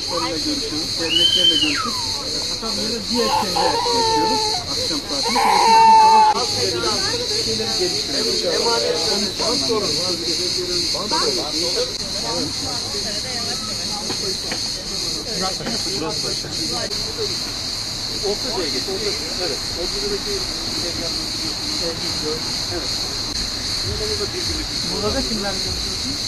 kuruluşlarıyla görüşüyoruz, derneklerle görüşüp hatta böyle diğer şeyler yapıyoruz akşam saatinde. Sabah saatlerinde şeyleri geliştiriyoruz. Konuşmamız sorun. Ortaca'ya geç. Evet. Ortaca'daki Evet. Burada da birbirlik. Burada da kimler görüşüyorsunuz?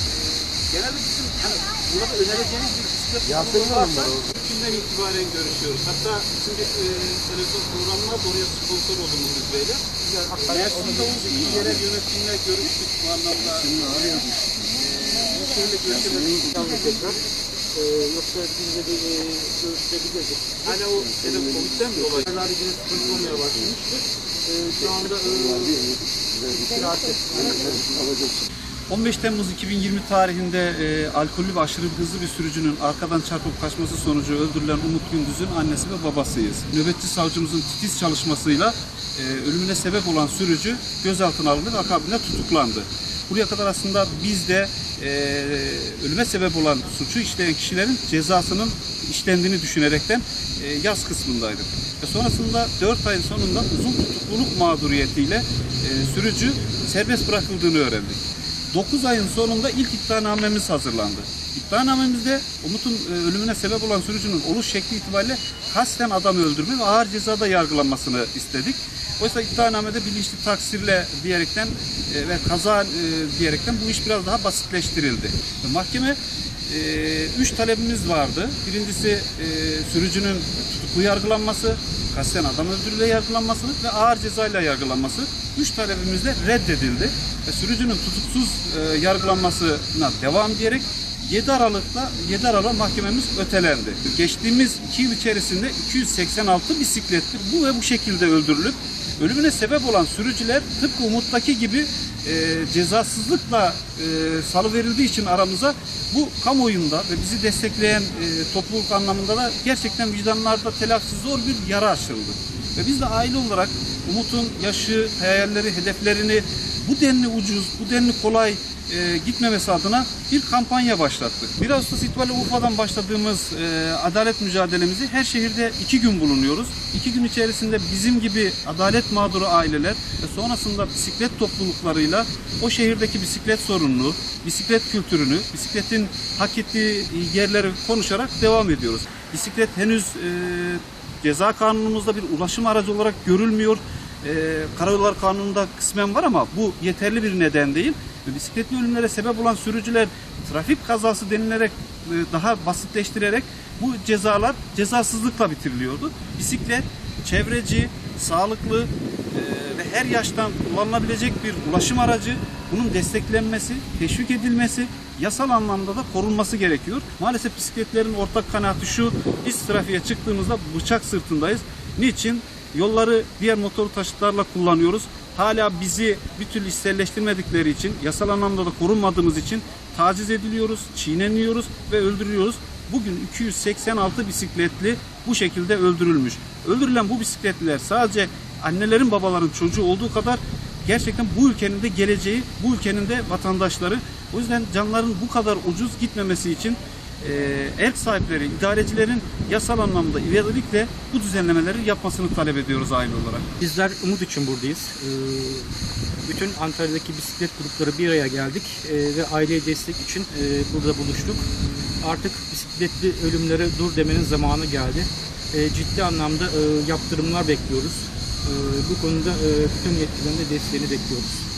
Genelde bizim yani burada önereceğimiz bir bisiklet Yasemin Hanım var orada. Şimdiden itibaren görüşüyoruz. Hatta bizim bir e, televizyon programı var. Oraya sponsor oldu Murat Bey'le. Mersin'de olsun yerel yönetimle görüştük bu anlamda. Şimdi arıyoruz. Şöyle görüşemedik. Ee, yoksa bizde de e, görüşebilirdik. Hani o şeyde Covid'den mi dolayı? Şeyler yine sıkıntı olmaya başlamıştı. Ee, şu anda e, 15 Temmuz 2020 tarihinde e, alkollü ve aşırı hızlı bir sürücünün arkadan çarpıp kaçması sonucu öldürülen Umut Gündüz'ün annesi ve babasıyız. Nöbetçi savcımızın titiz çalışmasıyla e, ölümüne sebep olan sürücü gözaltına alındı ve akabinde tutuklandı. Buraya kadar aslında biz de e, ölüme sebep olan suçu işleyen kişilerin cezasının işlendiğini düşünerekten e, yaz kısmındaydık. Ve sonrasında 4 ayın sonunda uzun tutukluluk mağduriyetiyle e, sürücü serbest bırakıldığını öğrendik. 9 ayın sonunda ilk iddianamemiz hazırlandı. İddianamemizde Umut'un e, ölümüne sebep olan sürücünün oluş şekli itibariyle kasten adam öldürme ve ağır cezada yargılanmasını istedik. Oysa iddianamede bilinçli taksirle diyerekten e, ve kaza e, diyerekten bu iş biraz daha basitleştirildi. Mahkeme e, üç talebimiz vardı. Birincisi sürücünün tutuklu yargılanması, kasten adam öldürüyle yargılanması ve ağır cezayla yargılanması. Üç talebimiz de reddedildi. Ve sürücünün tutuksuz e, yargılanmasına devam diyerek 7 Aralık'ta 7 Aralık mahkememiz ötelendi. Geçtiğimiz 2 yıl içerisinde 286 bisikletli bu ve bu şekilde öldürülüp ölümüne sebep olan sürücüler tıpkı Umut'taki gibi e, cezasızlıkla e, salı verildiği için aramıza bu kamuoyunda ve bizi destekleyen e, topluluk anlamında da gerçekten vicdanlarda telaffuz zor bir yara açıldı. Ve biz de aile olarak Umut'un yaşı, hayalleri, hedeflerini bu denli ucuz, bu denli kolay e, gitmemesi adına bir kampanya başlattık. 1 Ağustos itibariyle Urfa'dan başladığımız e, adalet mücadelemizi her şehirde iki gün bulunuyoruz. İki gün içerisinde bizim gibi adalet mağduru aileler ve sonrasında bisiklet topluluklarıyla o şehirdeki bisiklet sorununu, bisiklet kültürünü, bisikletin hak ettiği yerleri konuşarak devam ediyoruz. Bisiklet henüz e, ceza kanunumuzda bir ulaşım aracı olarak görülmüyor. E, Karayollar Kanunu'nda kısmen var ama bu yeterli bir neden değil. Bisikletli ölümlere sebep olan sürücüler trafik kazası denilerek e, daha basitleştirerek bu cezalar cezasızlıkla bitiriliyordu. Bisiklet çevreci, sağlıklı ve her yaştan kullanılabilecek bir ulaşım aracı. Bunun desteklenmesi, teşvik edilmesi, yasal anlamda da korunması gerekiyor. Maalesef bisikletlerin ortak kanaati şu, biz trafiğe çıktığımızda bıçak sırtındayız. Niçin? Yolları diğer motor taşıtlarla kullanıyoruz. Hala bizi bir türlü içselleştirmedikleri için, yasal anlamda da korunmadığımız için taciz ediliyoruz, çiğneniyoruz ve öldürüyoruz. Bugün 286 bisikletli bu şekilde öldürülmüş. Öldürülen bu bisikletliler sadece annelerin babaların çocuğu olduğu kadar gerçekten bu ülkenin de geleceği, bu ülkenin de vatandaşları. O yüzden canların bu kadar ucuz gitmemesi için e, erk sahipleri, idarecilerin yasal anlamda ivedilikle bu düzenlemeleri yapmasını talep ediyoruz aile olarak. Bizler umut için buradayız. Ee, Bütün Antalya'daki bisiklet grupları bir araya geldik ee, ve aileye destek için e, burada buluştuk. Artık bisikletli ölümlere dur demenin zamanı geldi. Ciddi anlamda e, yaptırımlar bekliyoruz. Ee, Bu konuda e, bütün yetkililerin de desteğini bekliyoruz.